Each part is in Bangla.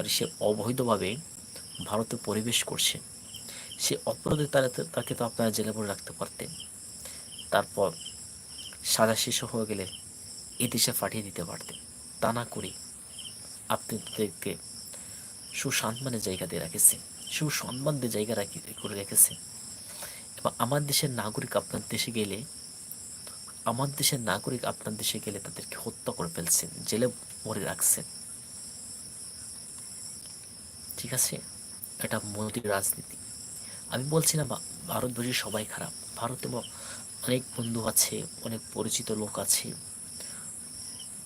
সন্ত্রাসকারী সে অবৈধভাবে ভারতে পরিবেশ করছে। সে অপরাধে তারা তাকে তো আপনারা জেলে ভরে রাখতে পারতেন। তারপর সাজা শেষ হয়ে গেলে এদেশে পাঠিয়ে দিতে পারতেন। তা না করে আপনি তাদেরকে সুসম্মানের জায়গা দিয়ে রেখেছেন। সুসম্মানদের জায়গা রাখি, করে রেখেছেন। এবং আমার দেশের নাগরিক আপনার দেশে গেলে, আমার দেশের নাগরিক আপনার দেশে গেলে তাদেরকে হত্যা করে ফেলছেন, জেলে মরে রাখছেন। ঠিক আছে? এটা মোদীর রাজনীতি। আমি বলছি না ভারতবর্ষে সবাই খারাপ। ভারতে অনেক বন্ধু আছে, অনেক পরিচিত লোক আছে।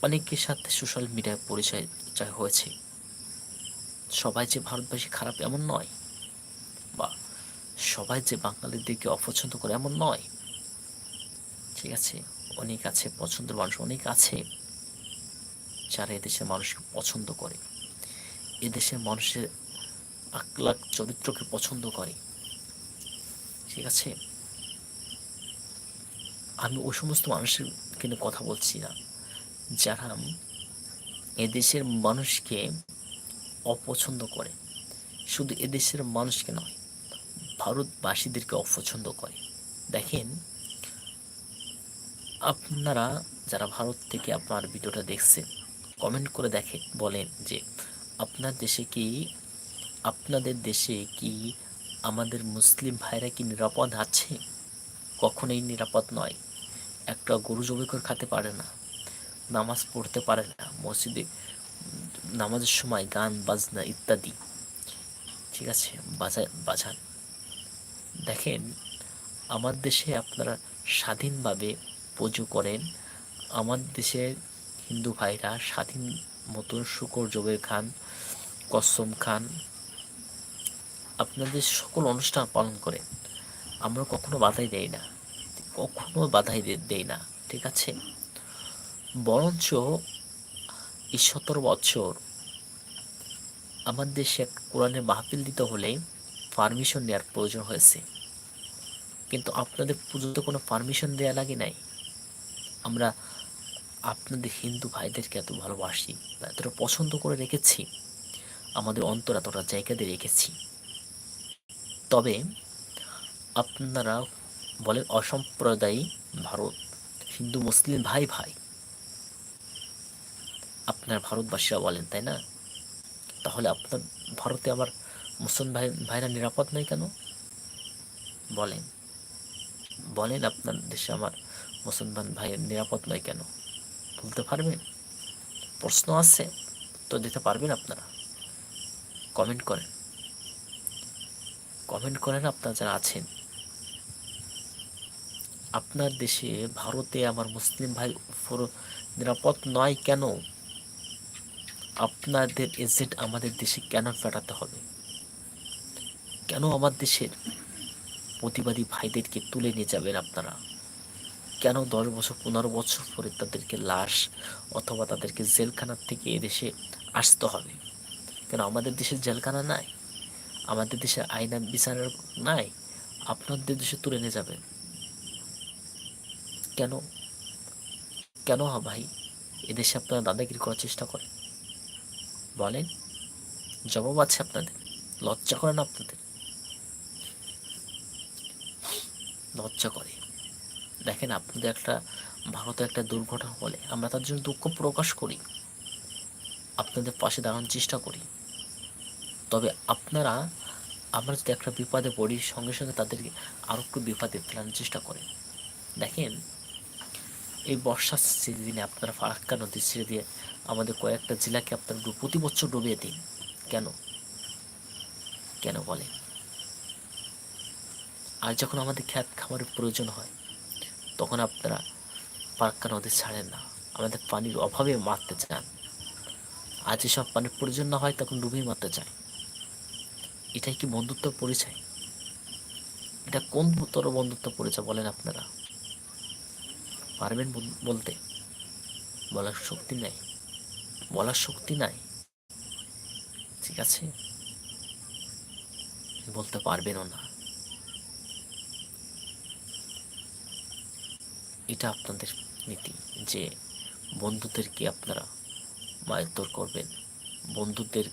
অনেকের সাথে সোশ্যাল মিডিয়ায় পরিচয় হয়েছে। সবাই যে ভারতবাসী খারাপ এমন নয়। বা সবাই যে বাঙালিদেরকে অপছন্দ করে এমন নয়। ঠিক আছে? অনেক আছে, পছন্দের মানুষ অনেক আছে, যারা এদেশের মানুষকে পছন্দ করে। এদেশের মানুষের আকলাক চরিত্রকে পছন্দ করে। ঠিক আছে? আমি ওই সমস্ত মানুষের কিন্তু কথা বলছি না। যারা এদেশের মানুষকে অপছন্দ করে। শুধু এদেশের মানুষকে নয় ভারতবাসীদেরকে অপছন্দ করে। দেখেন, আপনারা যারা ভারত থেকে আপনার ভিডিওটা দেখছেন কমেন্ট করে দেখে বলেন যে, আপনার দেশে কি আপনাদের দেশে কি আমাদের মুসলিম ভাইরা কি নিরাপদ আছে? কখনোই নিরাপদ নয়। একটা গরু জবাই করে খেতে পারে না, নামাজ পড়তে পারে না, মসজিদে নামাজের সময় গান, বাজনা ইত্যাদি। ঠিক আছে, বাজায়, বাজান। দেখেন, আমার দেশে আপনারা স্বাধীনভাবে পুজো করেন। আমার দেশের হিন্দু ভাইরা স্বাধীন মতো শুকর জবের খান, কসম খান আপনাদের সকল অনুষ্ঠান পালন করেন আমরা কখনো বাধাই দেই না, কখনো বাধাই দেই না, ঠিক আছে? বরঞ্চ এই সতেরো বছর আমার দেশে এক কোরআনের মাহফিল দিতে হলে পারমিশন নেওয়ার প্রয়োজন হয়েছে। কিন্তু আপনাদের পুজোতে কোনো পারমিশন দেওয়া লাগে নাই। আমরা আপনাদের হিন্দু ভাইদেরকে এত ভালোবাসি, এতটা পছন্দ করে রেখেছি, আমাদের অন্তর এতটা জায়গা দিয়ে রেখেছি। তবে আপনারা বলেন অসম্প্রদায়ী ভারত, হিন্দু, মুসলিম ভাই ভাই। আপনার ভারতবাসীরা বলেন, তাই না? তাহলে আপনার ভারতে আমার মুসলিম ভাই, ভাইরা নিরাপদ নয় কেন? বলেন। বলেন আপনার দেশে আমার মুসলমান ভাইয়ের নিরাপদ নয় কেন? বলতে পারবেন? প্রশ্ন আছে, তো দিতে পারবেন আপনারা। কমেন্ট করেন। কমেন্ট করেন আপনারা যারা আছেন। আপনার দেশে, ভারতে আমার মুসলিম ভাই নিরাপদ নয় কেন? আপনাদের এজেন্ট আমাদের দেশে কেন ফেরাতে হবে? কেন আমার দেশের প্রতিবাদী ভাইদেরকে তুলে নিয়ে যাবেন আপনারা? কেন দশ বছর, পনেরো বছর পরে তাদেরকে লাশ অথবা তাদেরকে জেলখানার থেকে এদেশে আসতে হবে? কেন আমাদের দেশের জেলখানা নাই? আমাদের দেশে আইন বিচারের নাই, আপনাদের দেশে তুলে নিয়ে যাবেন কেন? কেন ভাই? এদেশে আপনারা দাদাগিরি করার চেষ্টা করেন। বলেন, জবাব আছে আপনাদের, লজ্জা করেন আপনাদের? লজ্জা করে। দেখেন, আপনাদের একটা, ভারতে একটা দুর্ঘটনা হলে আমরা তার জন্য দুঃখ প্রকাশ করি। আপনাদের পাশে দাঁড়ানোর চেষ্টা করি। তবে আপনারা, আমরা যদি একটা বিপদে পড়ি, সঙ্গে সঙ্গে তাদেরকে আরও একটু বিপদে ফেলানোর চেষ্টা করেন। দেখেন, এই বর্ষার সিজনে আপনারা ফারাক্কা নদী ছেড়ে দিয়ে আমাদের কয়েকটা জেলাকে আপনারা প্রতি বছর ডুবিয়ে দিন। কেন? কেন বলে আর যখন আমাদের খ্যাত খামারের প্রয়োজন হয়, তখন আপনারা ফারাক্কা নদী ছাড়েন না। আমাদের পানির অভাবে মারতে চান। আজ এসব পানির প্রয়োজন না হয়, তখন ডুবিয়ে মারতে চায় এটাই কি বন্ধুত্ব পরিচয়? এটা কোন তোর বন্ধুত্ব পরিচয় বলেন আপনারা? পারবেন বল- বলতে? বলার শক্তি নাই। বলার শক্তি নাই। ঠিক আছে? বলতে পারবেনও না। এটা আপনাদের নীতি যে বন্ধুদেরকে আপনারা মায়ত্তর করবেন? বন্ধুদের